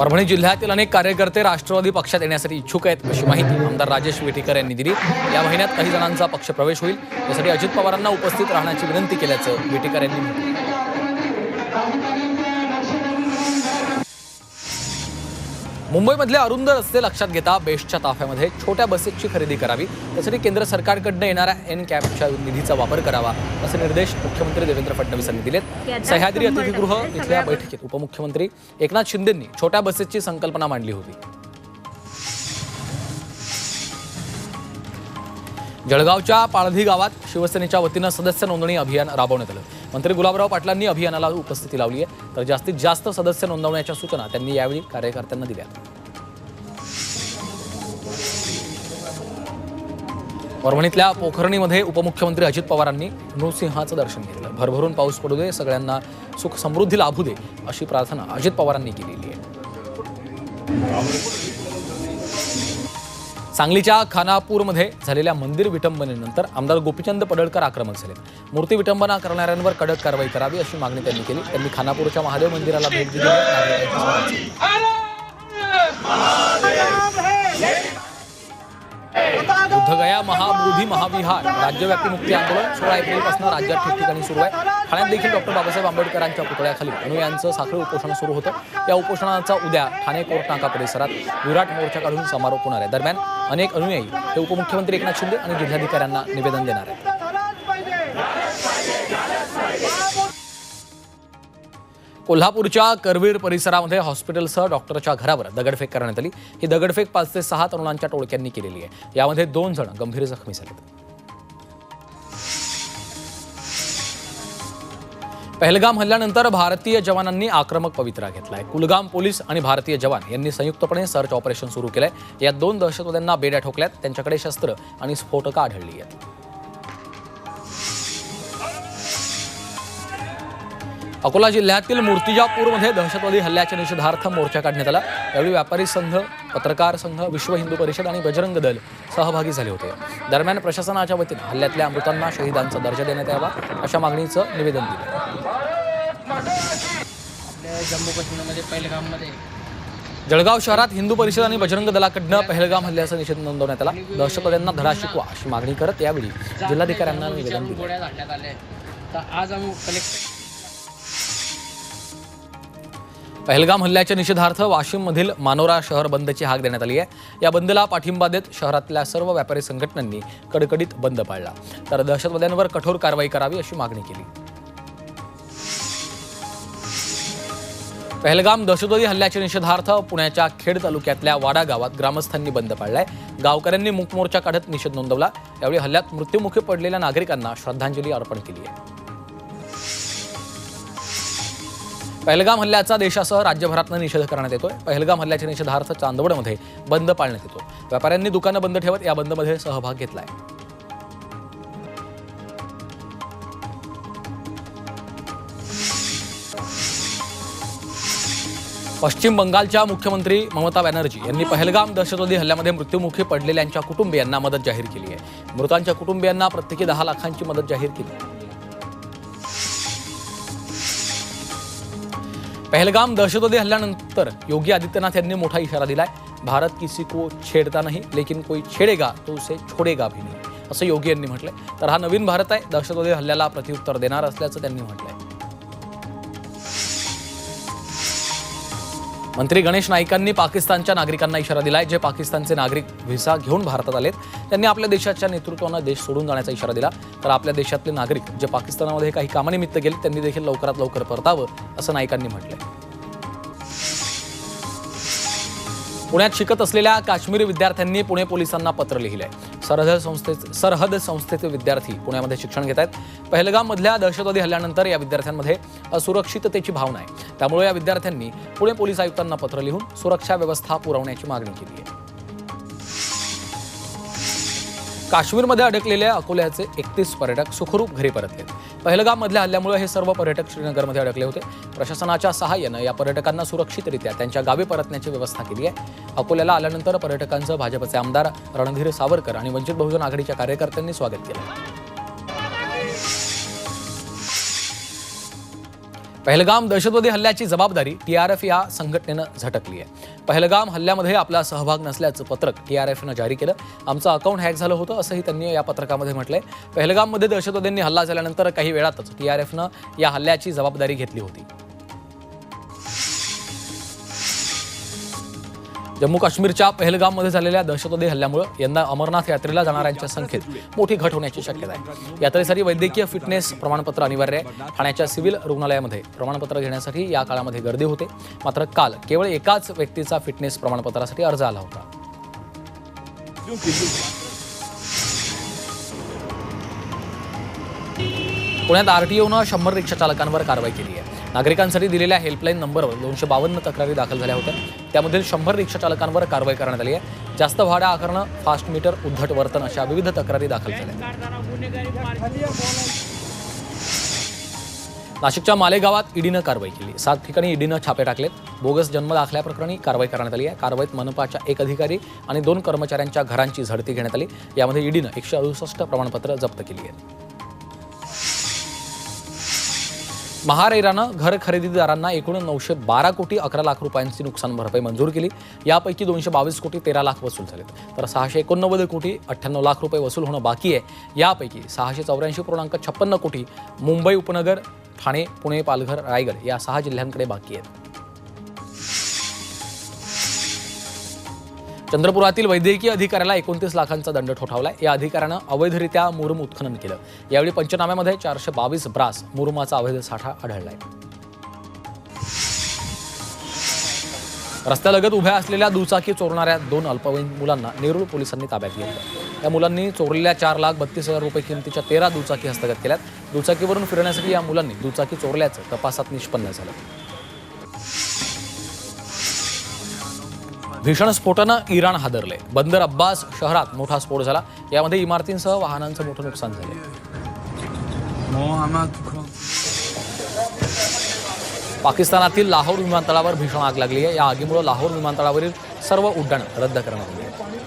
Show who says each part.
Speaker 1: परभणी जिल्ह्यातील अनेक कार्यकर्ते राष्ट्रवादी पक्षात येण्यासाठी इच्छुक आहेत अशी माहिती आमदार राजेश वेटीकर यांनी दिली. या महिन्यात काही जणांचा पक्ष प्रवेश होईल. यासाठी अजित पवारांना उपस्थित राहण्याची विनंती केल्याचं वेटीकर यांनी म्हटलं मुंबईमधले अरुंद रस्ते लक्षात घेता बेस्टच्या ताफ्यामध्ये छोट्या बसेसची खरेदी करावी. त्यासाठी केंद्र सरकारकडनं येणाऱ्या एन कॅपच्या निधीचा वापर करावा असे निर्देश मुख्यमंत्री देवेंद्र फडणवीस यांनी दिलेत. सह्याद्री अतिथीगृह इथल्या बैठकीत उपमुख्यमंत्री एकनाथ शिंदेंनी छोट्या बसेसची संकल्पना मांडली होती. जळगावच्या पाळधी गावात शिवसेनेच्या वतीनं सदस्य नोंदणी अभियान राबवण्यात आलं. मंत्री गुलाबराव पाटलांनी अभियानाला उपस्थिती लावली आहे. तर जास्तीत जास्त सदस्य नोंदवण्याच्या सूचना त्यांनी यावेळी कार्यकर्त्यांना दिल्या. परभणीतल्या पोखरणीमध्ये उपमुख्यमंत्री अजित पवारांनी नृसिंहाचं दर्शन घेतलं. भरभरून पाऊस पडू दे सगळ्यांना सुख समृद्धी लाभू दे अशी प्रार्थना अजित पवारांनी केलेली आहे. सांगलीच्या खानापूरमध्ये झालेल्या मंदिर विटंबनेनंतर आमदार गोपीचंद पडळकर आक्रमक झाले. मूर्ती विटंबना करणाऱ्यांवर कडक कारवाई करावी अशी मागणी त्यांनी केली. त्यांनी खानापूरच्या महादेव मंदिराला भेट दिली. बुद्धगया महाबोधी महाविहार राज्यव्यापी मुक्ती आंदोलन सोळा एप्रिलपासून राज्यात ठिकठिकाणी सुरू आहे. ठाण्यात देखील डॉक्टर बाबासाहेब आंबेडकरांच्या पुतळ्याखाली अनुयांचं साखळी उपोषण सुरू होतं. या उपोषणाचा उद्या ठाणे कोर्ट नाका परिसरात विराट मोर्चा काढून समारोप होणार आहे. दरम्यान अनेक अनुयायी हे उपमुख्यमंत्री एकनाथ शिंदे आणि जिल्हाधिकाऱ्यांना निवेदन देणार आहेत. कोल्हापूरच्या करवीर परिसरामध्ये हॉस्पिटलसह डॉक्टरच्या घरावर दगडफेक करण्यात आली. ही दगडफेक पाच ते सहा तरुणांच्या टोळक्यांनी केलेली आहे. यामध्ये दोन जण गंभीर जखमी झालेत पहलगाम हल्ल्यानंतर भारतीय जवानांनी आक्रमक पवित्रा घेतलाय. कुलगाम पोलीस आणि भारतीय जवान यांनी संयुक्तपणे सर्च ऑपरेशन सुरू केलंय. यात दोन दहशतवाद्यांना बेड्या ठोकल्यात. त्यांच्याकडे शस्त्र आणि स्फोटकं आढळली आहेत. अकोला जिल्ह्यातील मूर्तिजापूरमध्ये दहशतवादी हल्ल्याच्या निषेधार्थ मोर्चा काढण्यात आला. यावेळी व्यापारी संघ पत्रकार संघ विश्व हिंदू परिषद आणि बजरंग दल सहभागी झाले होते. दरम्यान प्रशासनाच्या वतीनं हल्ल्यातल्या मृतांना शहीदांचा दर्जा देण्यात यावा अशा मागणीचं निवेदन दिलं.
Speaker 2: आपल्या जम्मू काश्मीरमध्ये पहिलगाममध्ये
Speaker 1: जळगाव शहरात हिंदू परिषद आणि बजरंग दलाकडनं पहलगाम हल्ल्याचा निषेध नोंदवण्यात आला. दहशतवाद्यांना धडा शिकवा अशी मागणी करत यावेळी जिल्हाधिकाऱ्यांना निवेदन दिलं.
Speaker 2: आज आम्ही
Speaker 1: पहलगाम हल्ल्याच्या निषेधार्थ वाशिममधील मानोरा शहर बंदची हाक देण्यात आली आहे. या बंदला पाठिंबा देत शहरातल्या सर्व व्यापारी संघटनांनी कडकडीत बंद पाळला. तर दहशतवाद्यांवर कठोर कारवाई करावी अशी मागणी केली. पहलगाम दहशतवादी हल्ल्याच्या निषेधार्थ पुण्याच्या खेड तालुक्यातल्या वाडा गावात ग्रामस्थांनी बंद पाळलाय. गावकऱ्यांनी मूकमोर्चा काढत निषेध नोंदवला. यावेळी हल्ल्यात मृत्युमुखी पडलेल्या नागरिकांना श्रद्धांजली अर्पण केली आहे. पहलगाम हल्ल्याचा देशासह राज्यभरातनं निषेध करण्यात येतोय. पहलगाम हल्ल्याच्या निषेधार्थ चांदवडमध्ये बंद पाळण्यात येतो. व्यापाऱ्यांनी दुकानं बंद ठेवत या बंदमध्ये सहभाग घेतलाय. पश्चिम बंगालच्या मुख्यमंत्री ममता बॅनर्जी यांनी पहलगाम दहशतवादी हल्ल्यामध्ये मृत्युमुखी पडलेल्यांच्या कुटुंबियांना मदत जाहीर केली आहे. मृतांच्या कुटुंबियांना प्रत्येकी दहा लाखांची मदत जाहीर केली पहलगाम दहशतवादी हल्ल्यानंतर योगी आदित्यनाथ यांनी मोठा इशारा दिलाय. भारत किसी को छेडता नाही लेकिन कोई छेडेगा तो उसे छोडेगा भी नाही असं योगी यांनी म्हटलंय. तर हा नवीन भारत आहे. दहशतवादी हल्ल्याला प्रत्युत्तर देणार असल्याचं त्यांनी म्हटलंय. मंत्री गणेश नाईकांनी पाकिस्तानच्या नागरिकांना इशारा दिलाय. जे पाकिस्तानचे नागरिक व्हिसा घेऊन भारतात आलेत त्यांनी आपल्या देशाच्या नेतृत्वानं देश सोडून जाण्याचा इशारा दिला. तर आपल्या देशातले नागरिक जे पाकिस्तानामध्ये काही कामानिमित्त गेले त्यांनी देखील लवकरात लवकर परतावं असं नाईकांनी म्हटलंय. पुण्यात शिकत असलेल्या काश्मीरी विद्यार्थ्यांनी पुणे पोलिसांना पत्र लिहिलंय. सरहद संस्थेचे सरहद संस्थेचे विद्यार्थी पुण्यामध्ये शिक्षण घेत आहेत. पहलगाममधल्या दहशतवादी हल्ल्यानंतर या विद्यार्थ्यांमध्ये असुरक्षिततेची भावना आहे. त्यामुळे या विद्यार्थ्यांनी पुणे पोलीस आयुक्तांना पत्र लिहून सुरक्षा व्यवस्था पुरवण्याची मागणी केली आहे. काश्मीरमध्ये अडकलेल्या अकोल्याचे एकतीस पर्यटक सुखरूप घरी परतले पहलगाममधल्या हल्ल्यामुळे हे सर्व पर्यटक श्रीनगरमध्ये अडकले होते. प्रशासनाच्या सहाय्यानं या पर्यटकांना सुरक्षितरित्या त्यांच्या गावी परतण्याची व्यवस्था केली आहे. अकोल्याला आल्यानंतर पर्यटकांचं भाजपचे आमदार रणधीर सावरकर आणि वंचित बहुजन आघाडीच्या कार्यकर्त्यांनी स्वागत केलं. पहलगाम दहशतवादी हल्ल्याची जबाबदारी टी आर एफ या संघटनेनं झटकली आहे. पहलगाम हल्ल्यामध्ये आपला सहभाग नसल्याचं पत्रक टी आर एफनं जारी केलं. आमचं अकाउंट हॅक झालं होतं असंही त्यांनी या पत्रकामध्ये म्हटलंय. पहलगाममध्ये दहशतवाद्यांनी हल्ला झाल्यानंतर काही वेळातच टी आर एफनं या हल्ल्याची जबाबदारी घेतली होती. जम्मू काश्मीरच्या पहलगाममध्ये झालेल्या दहशतवादी हल्ल्यामुळे यंदा अमरनाथ यात्रेला जाणाऱ्यांच्या संख्येत मोठी घट होण्याची शक्यता आहे. यात्रेसाठी वैद्यकीय फिटनेस प्रमाणपत्र अनिवार्य आहे. ठाण्याच्या सिव्हिल रुग्णालयामध्ये प्रमाणपत्र घेण्यासाठी या काळामध्ये गर्दी होते. मात्र काल केवळ एकाच व्यक्तीचा फिटनेस प्रमाणपत्रासाठी अर्ज आला होता. पुण्यात आरटीओनं शंभर रिक्षा चालकांवर कारवाई केली आहे. नागरिकांसाठी दिलेल्या हेल्पलाईन नंबरवर दोनशे बावन्न तक्रारी दाखल झाल्या होत्या. त्यामधील शंभर रिक्षा चालकांवर कारवाई करण्यात आली आहे. जास्त भाडं आकारणं फास्ट मीटर उद्धट वर्तन अशा विविध तक्रारी दाखल झाल्या. नाशिकच्या मालेगावात ईडीनं कारवाई केली. सात ठिकाणी ईडीनं छापे टाकलेत. बोगस जन्म दाखल्याप्रकरणी कारवाई करण्यात आली आहे. कारवाईत मनपाच्या एक अधिकारी आणि दोन कर्मचाऱ्यांच्या घरांची झडती घेण्यात आली. यामध्ये ईडीनं एकशे अडुसष्ट प्रमाणपत्र जप्त केली आहेत महारेरानं घर खरेदीदारांना एकूण नऊशे बारा कोटी अकरा लाख रुपयांची नुकसान भरपाई मंजूर केली. यापैकी दोनशे बावीस कोटी तेरा लाख वसूल झालेत. तर सहाशे एकोणनव्वद कोटी अठ्ठ्याण्णव लाख रुपये वसूल होणं बाकी आहे. यापैकी सहाशे चौऱ्याऐंशी पूर्णांक छप्पन्न कोटी मुंबई उपनगर ठाणे पुणे पालघर रायगड या सहा जिल्ह्यांकडे बाकी आहेत. चंद्रपुरातील वैद्यकीय अधिकाऱ्याला एकोणतीस लाखांचा दंड ठोठावला या अधिकाऱ्यानं अवैधरित्या मुरुम उत्खनन केलं. यावेळी पंचनाम्यामध्ये चारशे बावीस ब्रास मुरुमाचा अवैध साठा आढळलाय. रस्त्यालगत उभ्या असलेल्या दुचाकी चोरणाऱ्या दोन अल्पवयीन मुलांना नेरूळ पोलिसांनी ताब्यात घेतलं. या मुलांनी चोरलेल्या चार लाख बत्तीस हजार रुपये किमतीच्या तेरा दुचाकी हस्तगत केल्यात. दुचाकीवरून फिरण्यासाठी या मुलांनी दुचाकी चोरल्याचं तपासात निष्पन्न झालं. भीषण स्फोटानं इराण हादरले. बंदर अब्बास शहरात मोठा स्फोट झाला. यामध्ये इमारतींसह वाहनांचं मोठं नुकसान झालं. पाकिस्तानातील लाहोर विमानतळावर भीषण आग लागली आहे. या आगीमुळे लाहोर विमानतळावरील सर्व उड्डाणं रद्द करण्यात आली